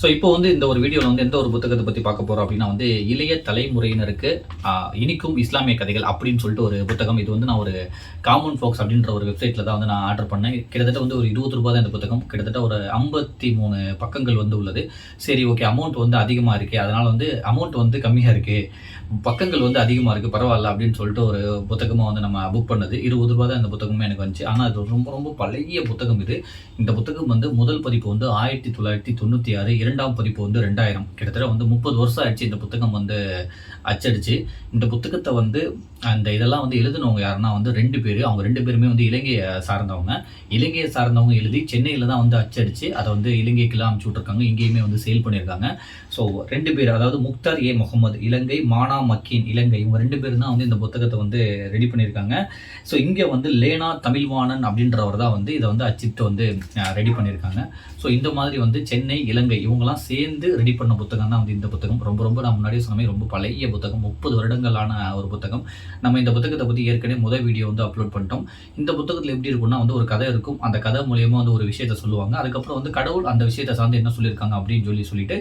So இப்போ வந்து இந்த ஒரு வீடியோவில் வந்து எந்த ஒரு புத்தகத்தை பற்றி பார்க்க போகிறோம் அப்படின்னா வந்து இளைய தலைமுறையினருக்கு இனிக்கும் இஸ்லாமிய கதைகள் அப்படின்னு சொல்லிட்டு ஒரு புத்தகம். இது வந்து நான் ஒரு காமன் ஃபோக்ஸ் அப்படின்ற ஒரு வெப்சைட்டில் தான் வந்து நான் ஆர்டர் பண்ணேன். கிட்டத்தட்ட வந்து ஒரு இருபது ரூபா தான் இந்த புத்தகம். கிட்டத்தட்ட ஒரு ஐம்பத்தி மூணு பக்கங்கள் வந்து உள்ளது. சரி ஓகே அமௌண்ட் வந்து அதிகமாக இருக்குது அதனால் வந்து அமௌண்ட் வந்து கம்மியாக இருக்குது பக்கங்கள் வந்து அதிகமாக இருக்குது பரவாயில்ல அப்படின்னு சொல்லிட்டு ஒரு புத்தகமாக வந்து நம்ம புக் பண்ணது. இருபது ரூபா தான் இந்த புத்தகமே எனக்கு வந்துச்சு. ஆனால் அது ரொம்ப ரொம்ப பழைய புத்தகம் இது. இந்த புத்தகம் வந்து முதல் பதிப்பு வந்து ஆயிரத்தி தொள்ளாயிரத்தி தொண்ணூற்றி ஆறு இரண்டாம் பதிப்பு வந்து ரெண்டாயிரம். கிட்டத்தட்ட வந்து முப்பது வருஷம் ஆயிடுச்சு இந்த புத்தகம் வந்து அச்சடிச்சு. இந்த புத்தகத்தை வந்து அந்த இதெல்லாம் வந்து எழுதினவங்க யாருன்னா வந்து ரெண்டு பேர். அவங்க ரெண்டு பேருமே வந்து இலங்கையை சார்ந்தவங்க. இலங்கையை சார்ந்தவங்க எழுதி சென்னையில் தான் வந்து அச்சடிச்சு அதை வந்து இலங்கைக்கெல்லாம் அனுப்பிச்சு விட்ருக்காங்க இங்கேயுமே வந்து சேல் பண்ணியிருக்காங்க. ஸோ ரெண்டு பேர் அதாவது முக்தார் ஏ முகமது இலங்கை மானா மக்கீன் இலங்கை இவங்க ரெண்டு பேரும் தான் வந்து இந்த புத்தகத்தை வந்து ரெடி பண்ணியிருக்காங்க. ஸோ இங்கே வந்து லேனா தமிழ்வாணன் அப்படின்றவர் தான் வந்து இதை வந்து அச்சிட்டு வந்து ரெடி பண்ணியிருக்காங்க. ஸோ இந்த மாதிரி வந்து சென்னை இலங்கை இவங்கெல்லாம் சேர்ந்து ரெடி பண்ண புத்தகம் தான் வந்து இந்த புத்தகம். ரொம்ப ரொம்ப நான் முன்னாடியே சொன்ன ரொம்ப பழைய புத்தகம். முப்பது வருடங்களான ஒரு புத்தகம். நம்ம இந்த புத்தகத்தை பற்றி ஏற்கனவே முதல் வீடியோ வந்து அப்லோட் பண்ணிட்டோம். இந்த புத்தகத்தில் எப்படி இருக்கும்னா வந்து ஒரு கதை இருக்கும். அந்த கதை மூலியமாக வந்து ஒரு விஷயத்தை சொல்லுவாங்க. அதுக்கப்புறம் வந்து கடவுள் அந்த விஷயத்தை சார்ந்து என்ன சொல்லியிருக்காங்க அப்படின்னு சொல்லி சொல்லிட்டு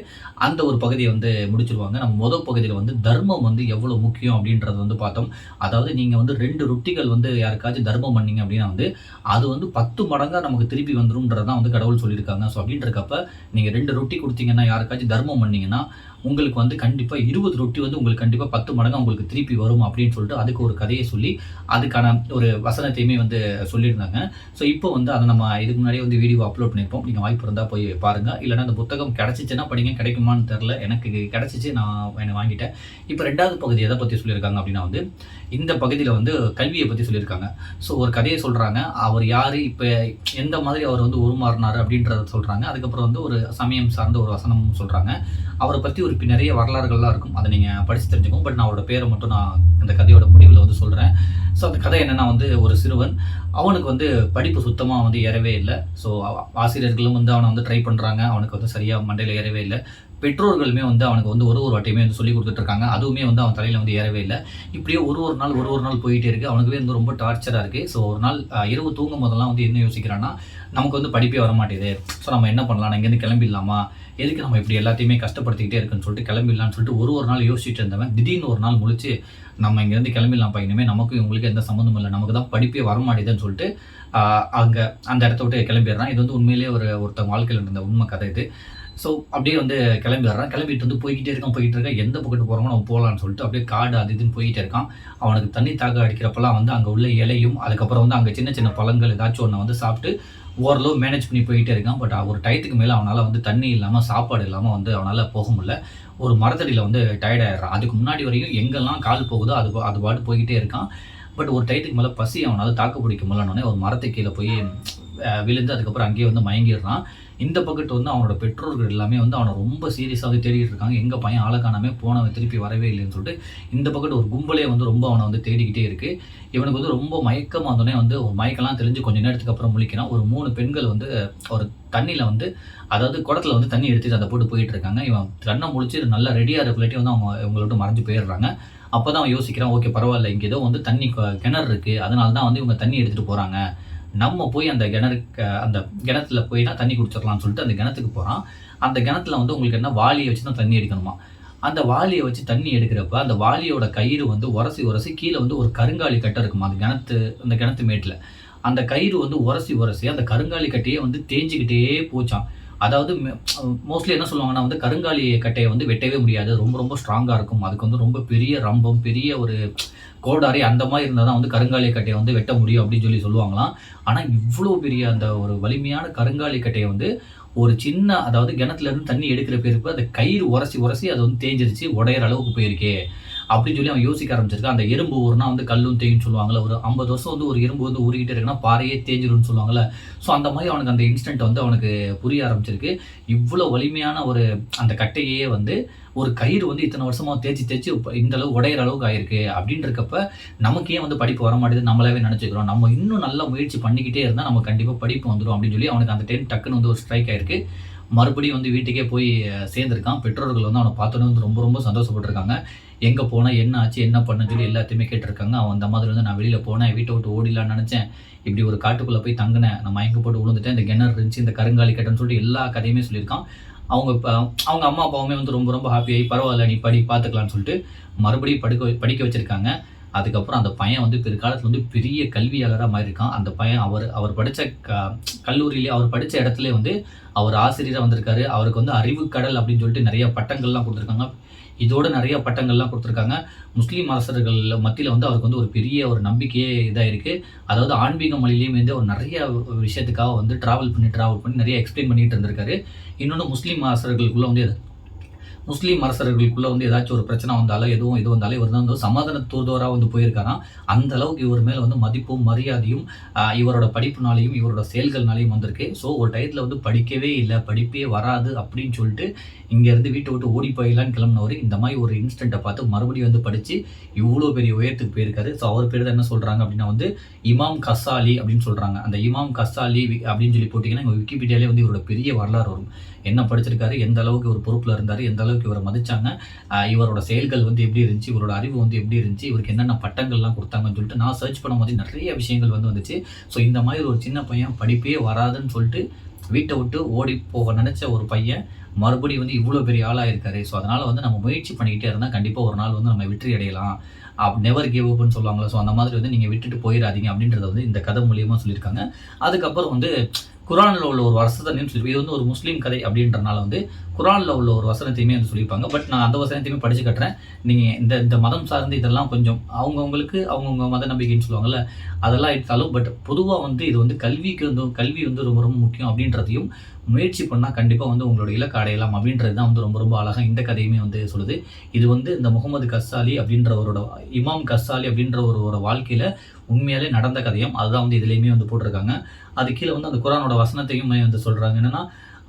அந்த ஒரு பகுதியை வந்து முடிச்சிருவாங்க. நம்ம முதல் பகுதியில் வந்து தர்மம் வந்து எவ்வளோ முக்கியம் அப்படின்றத வந்து பார்த்தோம். அதாவது நீங்கள் வந்து ரெண்டு ரொட்டிகள் வந்து யாருக்காச்சும் தர்மம் பண்ணீங்க அப்படின்னா வந்து அது வந்து பத்து மடங்காக நமக்கு திருப்பி வந்துரும்ன்றதான் வந்து கடவுள் சொல்லியிருக்காங்க. ஸோ அப்படின்றக்கப்ப நீங்கள் ரெண்டு ரொட்டி கொடுத்தீங்கன்னா யாருக்காச்சும் தர்மம் பண்ணீங்கன்னா உங்களுக்கு வந்து கண்டிப்பாக இருபது ரொட்டி வந்து உங்களுக்கு கண்டிப்பாக பத்து மடங்கு உங்களுக்கு திருப்பி வரும் அப்படின்னு சொல்லிட்டு அதுக்கு ஒரு கதையை சொல்லி அதுக்கான ஒரு வசனத்தையுமே வந்து சொல்லியிருந்தாங்க. ஸோ இப்போ வந்து அதை நம்ம இதுக்கு முன்னாடியே வந்து வீடியோ அப்லோட் பண்ணியிருப்போம். நீங்கள் வாய்ப்பு இருந்தால் போய் பாருங்கள் இல்லைன்னா அந்த புத்தகம் கிடச்சிச்சுன்னா படிங்க. கிடைக்குமான்னு தெரில எனக்கு கிடச்சிச்சு நான் என்னை வாங்கிட்டேன். இப்போ ரெண்டாவது பகுதி எதை பற்றி சொல்லியிருக்காங்க அப்படின்னா வந்து இந்த பகுதியில் வந்து கல்வியை பற்றி சொல்லியிருக்காங்க. ஸோ ஒரு கதையை சொல்கிறாங்க அவர் யார்? இப்போ எந்த மாதிரி அவர் வந்து உருமாறினார் அப்படின்றத சொல்கிறாங்க அதுக்கப்புறம் வந்து ஒரு சமயம் சார்ந்த ஒரு வசனமும் சொல்கிறாங்க அவரை பற்றி ஒரு பி- நிறைய வரலாறுகள்லாம் இருக்கும். அதை நீங்கள் படித்து தெரிஞ்சுக்கோங்க. பட் நான் அவரோட பேரை மட்டும் நான் இந்த கதையோட முடிவில் வந்து சொல்கிறேன் ஸோ அந்த கதை என்னென்னா வந்து ஒரு சிறுவன் அவனுக்கு வந்து படிப்பு சுத்தமாக வந்து ஏறவே இல்லை. ஸோ ஆசிரியர்களும் வந்து அவனை வந்து ட்ரை பண்ணுறாங்க அவனுக்கு வந்து சரியாக மண்டையில் ஏறவே இல்லை. பெற்றோர்களுமே வந்து அவனுக்கு வந்து ஒரு ஒரு வாட்டியுமே வந்து சொல்லி கொடுத்துட்ருக்காங்க அதுவுமே வந்து அவன் தலையில் வந்து ஏறவே இல்லை. இப்படியே ஒரு ஒரு நாள் ஒரு ஒரு நாள் போயிட்டே இருக்குது அவனுக்குவே வந்து ரொம்ப டார்ச்சராக இருக்குது ஸோ ஒரு நாள் இரவு தூங்கும் போதெல்லாம் வந்து என்ன யோசிக்கிறான்னா நமக்கு வந்து படிப்பே வரமாட்டேது ஸோ நம்ம என்ன பண்ணலாம்? இங்கேருந்து கிளம்பிடலாமா? எதுக்கு நம்ம இப்படி எல்லாத்தையுமே கஷ்டப்படுத்திக்கிட்டே இருக்குன்னு சொல்லிட்டு கிளம்பிடலாம்னு சொல்லிட்டு ஒரு ஒரு நாள் யோசிச்சுட்டு இருந்தவன். திடீர்னு ஒரு நாள் முழிச்சு நம்ம இங்கேருந்து கிளம்பிடலாம் இனிமேல் நமக்கும் இவங்களுக்கு எந்த சம்மந்தமும் இல்லை. நமக்கு தான் படிப்பே வர மாட்டேதுன்னு சொல்லிட்டு அங்கே அந்த இடத்த விட்டு கிளம்பிடுறான். இது வந்து உண்மையிலேயே ஒரு ஒருத்தன் வாழ்க்கையில் இருந்த உண்மை கதை இது. ஸோ அப்படியே வந்து கிளம்பிடுறான். கிளம்பிட்டு வந்து போய்கிட்டே இருக்கான். போய்கிட்டு இருக்கான். எந்த பக்கத்து போகிறோமோ நம்ம போகலான்னு சொல்லிட்டு அப்படியே காடு அது இதுன்னு போய்கிட்டே இருக்கான். அவனுக்கு தண்ணி தாக அடிக்கிறப்பெல்லாம் வந்து அங்கே உள்ள இலையும் அதுக்கப்புறம் வந்து அங்கே சின்ன சின்ன பழங்கள் ஏதாச்சும் ஒன்று வந்து சாப்பிட்டு ஓரளவு மேனேஜ் பண்ணி போயிட்டே இருக்கான். பட் ஒரு டயத்துக்கு மேலே அவனால் வந்து தண்ணி இல்லாமல் சாப்பாடு இல்லாமல் வந்து அவனால் போக முடியல. ஒரு மரத்தடியில் வந்து டயர்டாயிடுறான் அதுக்கு முன்னாடி வரையும் எங்கெல்லாம் கால் போகுதோ அது அது பாட்டு போய்கிட்டே இருக்கான். பட் ஒரு டயத்துக்கு மேலே பசி அவனால் தாக்கு பிடிக்க முடியலன்னொடனே ஒரு மரத்து கீழே போய் விழுந்து அதுக்கப்புறம் அங்கேயே வந்து மயங்கிடுறான். இந்த பக்கத்து வந்து அவனோட பெற்றோர்கள் எல்லாமே வந்து அவனை ரொம்ப சீரியஸாக வந்து இருக்காங்க. எங்கள் பையன் ஆளை போனவன் திருப்பி வரவே இல்லைன்னு சொல்லிட்டு இந்த பக்கத்து ஒரு கும்பலே வந்து ரொம்ப அவனை வந்து தேடிக்கிட்டே இருக்கு. இவனுக்கு வந்து ரொம்ப மயக்கமாக வந்தோடனே வந்து ஒரு மயக்கெல்லாம் தெரிஞ்சு கொஞ்ச நேரத்துக்கு அப்புறம் முழிக்கிறான். ஒரு மூணு பெண்கள் வந்து ஒரு தண்ணியில் வந்து அதாவது குடத்துல வந்து தண்ணி எடுத்து அதை போட்டு போயிட்டு இருக்காங்க. இவன் கண்ணை முழிச்சு நல்லா ரெடியாக இருக்கலாட்டி வந்து அவங்க இவங்கள்ட்ட மறைஞ்சு போயிடுறாங்க. அப்போ தான் அவன் யோசிக்கிறான் ஓகே பரவாயில்ல இங்கே ஏதோ வந்து தண்ணி கிணறு இருக்குது அதனால தான் வந்து இவங்க தண்ணி எடுத்துகிட்டு போகிறாங்க நம்ம போய் அந்த கிணறுக்கு அந்த கிணத்துல போய் தான் தண்ணி குடிச்சிடலாம்னு சொல்லிட்டு அந்த கிணத்துக்கு போகிறான் அந்த கிணத்துல வந்து உங்களுக்கு என்ன வாளியை வச்சு தான் தண்ணி எடுக்கணுமா? அந்த வாளியை வச்சு தண்ணி எடுக்கிறப்ப அந்த வாளியோட கயிறு வந்து உரசி உரசி கீழே வந்து ஒரு கருங்காலி கட்டை இருக்குமா? அந்த கிணத்து அந்த கிணத்து மேட்டில். அந்த கயிறு வந்து உரசி உரசி அந்த கருங்காலி கட்டையே வந்து தேஞ்சிக்கிட்டே போச்சான் அதாவது மோஸ்ட்லி என்ன சொல்லுவாங்கன்னா வந்து கருங்காலி கட்டையை வந்து வெட்டவே முடியாது. ரொம்ப ரொம்ப ஸ்ட்ராங்காக இருக்கும். அதுக்கு வந்து ரொம்ப பெரிய ரம்பம் பெரிய ஒரு கோடாரி அந்த மாதிரி இருந்தால் தான் வந்து கருங்காலி கட்டையை வந்து வெட்ட முடியும் அப்படின்னு சொல்லி சொல்லுவாங்களாம். ஆனால் இவ்வளோ பெரிய அந்த ஒரு வலிமையான கருங்காலி கட்டையை வந்து ஒரு சின்ன அதாவது கிணத்துல இருந்து தண்ணி எடுக்கிற பேருக்கு அந்த கயிறு உரசி உரசி அது வந்து தேஞ்சிருச்சு உடையிற அளவுக்கு போயிருக்கே. அப்படின்னு சொல்லி அவன் யோசிக்க ஆரம்பிச்சிருக்கான் அந்த எறும்பு ஊர்னா வந்து கல்லும் தேயும் சொல்லுவாங்கல்ல ஒரு ஐம்பது வருஷம் வந்து ஒரு எறும்பு வந்து ஊறிக்கிட்டே இருக்குன்னா பாறையே தேஞ்சிரும்னு சொல்லுவாங்கல்ல. ஸோ அந்த மாதிரி அவனுக்கு அந்த இன்ஸ்டன்ட் வந்து அவனுக்கு புரிய ஆரம்பிச்சிருக்கு. இவ்வளோ வலிமையான ஒரு அந்த கட்டையே வந்து ஒரு கயிறு வந்து இத்தனை வருஷமாக தேய்ச்சி தேய்ச்சி இந்த அளவு உடையிற அளவுக்கு ஆயிருக்கு. அப்படின்றக்கப்ப நமக்கே வந்து படிப்பு வர மாட்டேது நம்மளாவே நினச்சிக்கிறோம். நம்ம இன்னும் நல்லா முயற்சி பண்ணிக்கிட்டே இருந்தால் நம்ம கண்டிப்பாக படிப்பு வந்துடும் அப்படின்னு சொல்லி அவனுக்கு அந்த டைம் டக்குன்னு வந்து ஒரு ஸ்ட்ரைக் ஆயிருக்கு. மறுபடியும் வந்து வீட்டுக்கே போய் சேர்ந்துருக்கான். பெற்றோர்கள் வந்து அவனை பார்த்தோன்னே வந்து ரொம்ப ரொம்ப சந்தோஷப்பட்டிருக்காங்க. எங்கே போனால் என்ன ஆச்சு என்ன பண்ணன்னு சொல்லி எல்லாத்தையுமே கேட்டிருக்காங்க. அவன் அந்த மாதிரி வந்து நான் வெளியில் போனேன் வீட்டை விட்டு ஓடிலான்னு நினச்சேன். இப்படி ஒரு காட்டுக்குள்ளே போய் தங்கினேன். நான் மயங்க போட்டு விழுந்துட்டேன். இந்த கிணறு இருந்துச்சு இந்த கருங்காலி கட்டன்னு சொல்லிட்டு எல்லா கதையுமே சொல்லியிருக்கான். அவங்க இப்போ அவங்க அம்மா அப்பாவுமே வந்து ரொம்ப ரொம்ப ஹாப்பியாகி பரவாயில்ல நீ படி பார்த்துக்கலாம்னு சொல்லிட்டு மறுபடியும் படிக்க வை- படிக்க வச்சுருக்காங்க. அதுக்கப்புறம் அந்த பையன் வந்து பிற்காலத்தில் வந்து பெரிய கல்வியாளராக மாதிரி இருக்கான் அந்த பையன் அவர் அவர் படித்த க கல்லூரியிலே அவர் படித்த இடத்துல வந்து அவர் ஆசிரியராக வந்திருக்காரு. அவருக்கு வந்து அறிவுக்கடல் அப்படின்னு சொல்லிட்டு நிறைய பட்டங்கள்லாம் கொடுத்துருக்காங்க. இதோட நிறைய பட்டங்கள்லாம் கொடுத்துருக்காங்க. முஸ்லீம் அரசர்கள் மத்தியில் வந்து அவருக்கு வந்து ஒரு பெரிய ஒரு நம்பிக்கையே இதாக இருக்குது அதாவது ஆன்மீக மொழியிலையும் வந்து அவர் நிறைய விஷயத்துக்காக வந்து ட்ராவல் பண்ணி ட்ராவல் பண்ணி நிறைய எக்ஸ்பிளைன் பண்ணிட்டு இருந்திருக்காரு. இன்னொன்று முஸ்லீம் அரசர்களுக்குள்ளே வந்து முஸ்லீம் அரசர்களுக்குள்ளே வந்து ஏதாச்சும் ஒரு பிரச்சனை வந்தாலோ எதுவும் இது வந்தாலும் இவர் தான் வந்து சமாதான தூதுவராக வந்து போயிருக்காராம். அந்த அளவுக்கு இவர் மேலே வந்து மதிப்பும் மரியாதையும் இவரோட படிப்புனாலையும் இவரோட செயல்கள்னாலையும் வந்திருக்கு. ஸோ ஒரு டயத்தில் வந்து படிக்கவே இல்லை படிப்பே வராது அப்படின்னு சொல்லிட்டு இங்கேருந்து வீட்டை விட்டு ஓடி போயிடலான்னு கிளம்பினவர் இந்த மாதிரி ஒரு இன்ஸ்டண்ட்டை பார்த்து மறுபடியும் வந்து படித்து இவ்வளோ பெரிய உயரத்துக்கு போயிருக்காரு. ஸோ அவர் பேர் தான் என்ன சொல்கிறாங்க அப்படின்னா வந்து இமாம் கசாலி அப்படின்னு சொல்கிறாங்க அந்த இமாம் கசாலி அப்படின்னு சொல்லி போட்டிங்கன்னா எங்கள் விக்கிபீடியாலே வந்து இவரோட பெரிய வரலாறு வரும். என்ன படிச்சிருக்காரு எந்த அளவுக்கு ஒரு பொறுப்பில் இருந்தார் எந்த அளவுக்கு இவரை மதிச்சாங்க இவரோட செயல்கள் வந்து எப்படி இருந்துச்சு இவரோட அறிவு வந்து எப்படி இருந்துச்சு இவருக்கு என்னென்ன பட்டங்கள்லாம் கொடுத்தாங்கன்னு சொல்லிட்டு நான் சர்ச் பண்ணும்போது நிறைய விஷயங்கள் வந்து வந்துச்சு. ஸோ இந்த மாதிரி ஒரு சின்ன பையன் படிப்பே வராதுன்னு சொல்லிட்டு வீட்டை விட்டு ஓடி போக நினச்ச ஒரு பையன் மறுபடியும் வந்து இவ்வளோ பெரிய ஆளாக இருக்காரு ஸோ அதனால் வந்து நம்ம முயற்சி பண்ணிக்கிட்டே இருந்தால் கண்டிப்பாக ஒரு நாள் வந்து நம்ம வெற்றி அடையலாம். அப் நெவர் கிவ் அப்னு சொல்லுவாங்களா ஸோ அந்த மாதிரி வந்து நீங்கள் விட்டுட்டு போயிடாதீங்க அப்படின்றத வந்து இந்த கதை மூலியமாக சொல்லியிருக்காங்க. அதுக்கப்புறம் வந்து குரானில் உள்ள ஒரு வசனத்தையும் சொல்லி இது வந்து ஒரு முஸ்லீம் கதை அப்படின்றனால வந்து குரானில் உள்ள ஒரு வசனத்தையுமே வந்து சொல்லியிருப்பாங்க. பட் நான் அந்த வசனத்தையுமே படித்து கட்டுறேன். நீங்கள் இந்த இந்த மதம் சார்ந்து இதெல்லாம் கொஞ்சம் அவங்கவுங்களுக்கு அவங்கவுங்க மத நம்பிக்கைன்னு சொல்லுவாங்கல்ல அதெல்லாம் எடுத்தாலும் பட் பொதுவாக வந்து இது வந்து கல்விக்கு வந்து கல்வி வந்து ரொம்ப ரொம்ப முக்கியம் அப்படின்றதையும் முயற்சி பண்ணால் கண்டிப்பாக வந்து உங்களோட இலக்கு அடையலாம் அப்படின்றது தான் வந்து ரொம்ப ரொம்ப அழகாக இந்த கதையுமே வந்து சொல்லுது. இது வந்து இந்த முகமது கஸ்ஸாலி அப்படின்றவரோட இமாம் கஸ்ஸாலி அப்படின்றவரோட வாழ்க்கையில் உண்மையாலே நடந்த கதையும் அதுதான் வந்து இதுலேயுமே வந்து போட்டிருக்காங்க. அது கீழே வந்து அந்த குரானோட வசனத்தையுமே வந்து சொல்கிறாங்க என்னென்னா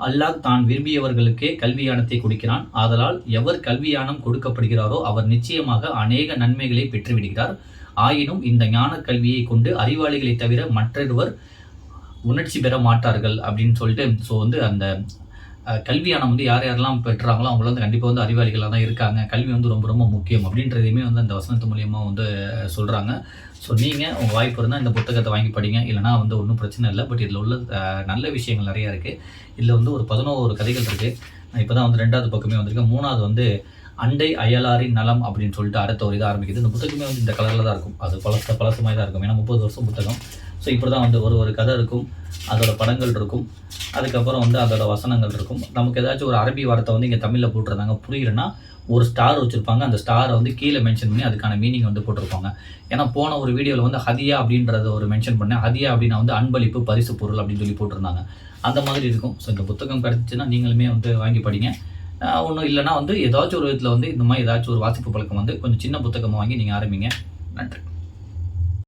அல்லாஹ் தான் விரும்பியவர்களுக்கே கல்வியானத்தை கொடுக்கிறான். ஆதலால் எவர் கல்வியானம் கொடுக்கப்படுகிறாரோ அவர் நிச்சயமாக அநேக நன்மைகளை பெற்றுவிடுகிறார். ஆயினும் இந்த ஞான கல்வியை கொண்டு அறிவாளிகளை தவிர மற்றொருவர் உணர்ச்சி பெற மாட்டார்கள் அப்படின்னு சொல்லிட்டு ஸோ வந்து அந்த கல்வியானம் வந்து யார் யாரெல்லாம் பெற்றாங்களோ அவங்கள வந்து கண்டிப்பாக வந்து அறிவாளிகளாக தான் இருக்காங்க. கல்வி வந்து ரொம்ப ரொம்ப முக்கியம் அப்படின்றதையுமே வந்து அந்த வசனத்து மூலியமாக வந்து சொல்கிறாங்க ஸோ நீங்கள் உங்கள் வாய்ப்பு இருந்தால் இந்த புத்தகத்தை வாங்கி படிங்க. இல்லைனா வந்து ஒன்றும் பிரச்சனை இல்லை. பட் இதில் உள்ள நல்ல விஷயங்கள் நிறையா இருக்குது இதில் வந்து ஒரு பதினோரு கதைகள் இருக்குது நான் இப்போ தான் வந்து ரெண்டாவது பக்கமே வந்திருக்கேன். மூணாவது வந்து அண்டை அயலாரின் நலம் அப்படின்னு சொல்லிட்டு அடுத்த ஒரு இதாக ஆரம்பிக்குது. இந்த புத்தகமே வந்து இந்த கலரில் தான் இருக்கும். அது பழச பழசமாய் தான் இருக்கும். ஏன்னா முப்பது வருஷம் புத்தகம். ஸோ இப்படி தான் வந்து ஒரு ஒரு கதை இருக்கும். அதோட படங்கள் இருக்கும். அதுக்கப்புறம் வந்து அதோட வசனங்கள் இருக்கும். நமக்கு ஏதாச்சும் ஒரு அரபி வார்த்தை வந்து இங்கே தமிழில் போட்டிருந்தாங்க. புரியலன்னா ஒரு ஸ்டார் வச்சுருப்பாங்க. அந்த ஸ்டாரை வந்து கீழே மென்ஷன் பண்ணி அதுக்கான மீனிங் வந்து போட்டிருப்பாங்க. ஏன்னா போன ஒரு வீடியோவில் வந்து ஹதியா அப்படின்றத ஒரு மென்ஷன் பண்ணேன். ஹதியா அப்படின்னா வந்து அன்பளிப்பு பரிசு பொருள் அப்படின்னு சொல்லி போட்டிருந்தாங்க. அந்த மாதிரி இருக்கும். ஸோ இந்த புத்தகம் கிடச்சிச்சுன்னா நீங்களுமே வந்து வாங்கி படிங்க. ஒன்றும் இல்லைன்னா வந்து ஏதாச்சும் ஒரு விதத்தில் வந்து இந்த மாதிரி ஏதாச்சும் ஒரு வாசிப்பு பழக்கம் வந்து கொஞ்சம் சின்ன புத்தகமாக வாங்கி நீங்கள் ஆரம்பிங்க. நன்றி.